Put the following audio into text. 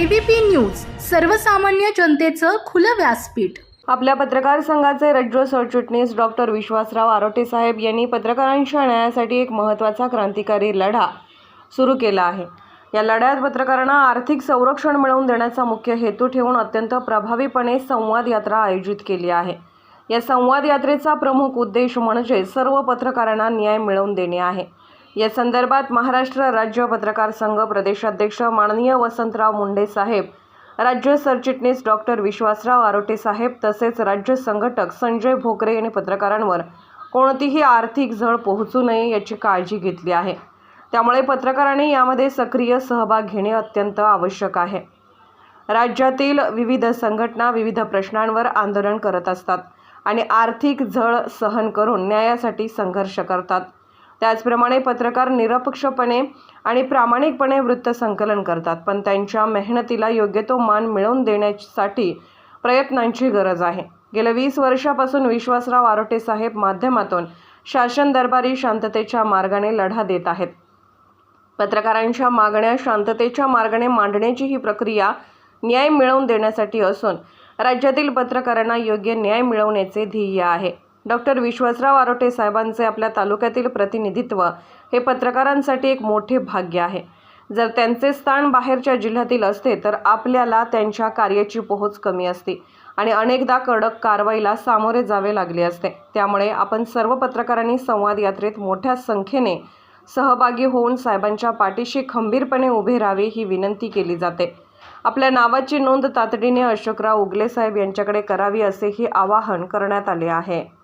ABP news सर्वसामान्य जनतेचं खुलं व्यासपीठ. आपल्या पत्रकार संघाचे राज्य सरचिटणीस डॉक्टर विश्वासराव आरोटे साहेब यांनी पत्रकारांच्या न्यायासाठी एक महत्त्वाचा क्रांतिकारी लढा सुरू केला आहे. या लढ्यात पत्रकारांना आर्थिक संरक्षण मिळवून देण्याचा मुख्य हेतू ठेवून अत्यंत प्रभावीपणे संवाद यात्रा आयोजित केली आहे. या संवाद यात्रेचा प्रमुख उद्देश म्हणजे सर्व पत्रकारांना न्याय मिळवून देणे आहे. या संदर्भात महाराष्ट्र राज्य पत्रकार संघ प्रदेशाध्यक्ष माननीय वसंतराव मुंडे साहेब राज्य सरचिटणीस डॉक्टर विश्वासराव आरोटे साहेब तसेच राज्य संघटक संजय भोकरे यांनी पत्रकारांवर कोणतीही आर्थिक झळ पोहोचू नये याची काळजी घेतली आहे. त्यामुळे पत्रकारांनी यामध्ये सक्रिय सहभाग घेणे अत्यंत आवश्यक आहे. राज्यातील विविध संघटना विविध प्रश्नांवर आंदोलन करत असतात आणि आर्थिक झळ सहन करून न्यायासाठी संघर्ष करतात. त्याचप्रमाणे पत्रकार निरपक्षपणे आणि प्रामाणिकपणे वृत्त संकलन करतात पण त्यांच्या मेहनतीला योग्य तो मान मिळवून देण्यासाठी प्रयत्नांची गरज आहे. गेल्या वीस वर्षापासून विश्वासराव आरोटे साहेब माध्यमातून शासन दरबारी शांततेच्या मार्गाने लढा देत आहेत. पत्रकारांच्या मागण्या शांततेच्या मार्गाने मांडण्याची ही प्रक्रिया न्याय मिळवून देण्यासाठी असून राज्यातील पत्रकारांना योग्य न्याय मिळवण्याचे ध्येय आहे. डॉक्टर विश्वासराव आरोटे साहेबांचे आपल्या तालुक्यातील प्रतिनिधित्व हे पत्रकारांसाठी एक मोठे भाग्य आहे. जर त्यांचे स्थान बाहेरच्या जिल्ह्यातील असते तर आपल्याला त्यांच्या कार्याची पोहोच कमी असते आणि अनेकदा कडक कारवाईला सामोरे जावे लागले असते. त्यामुळे आपण सर्व पत्रकारांनी संवाद यात्रेत मोठ्या संख्येने सहभागी होऊन साहेबांच्या पाठीशी खंबीरपणे उभे राहावे ही विनंती केली जाते. आपल्या नावाची नोंद तातडीने अशोकराव उगले साहेब यांच्याकडे करावी असेही आवाहन करण्यात आले आहे.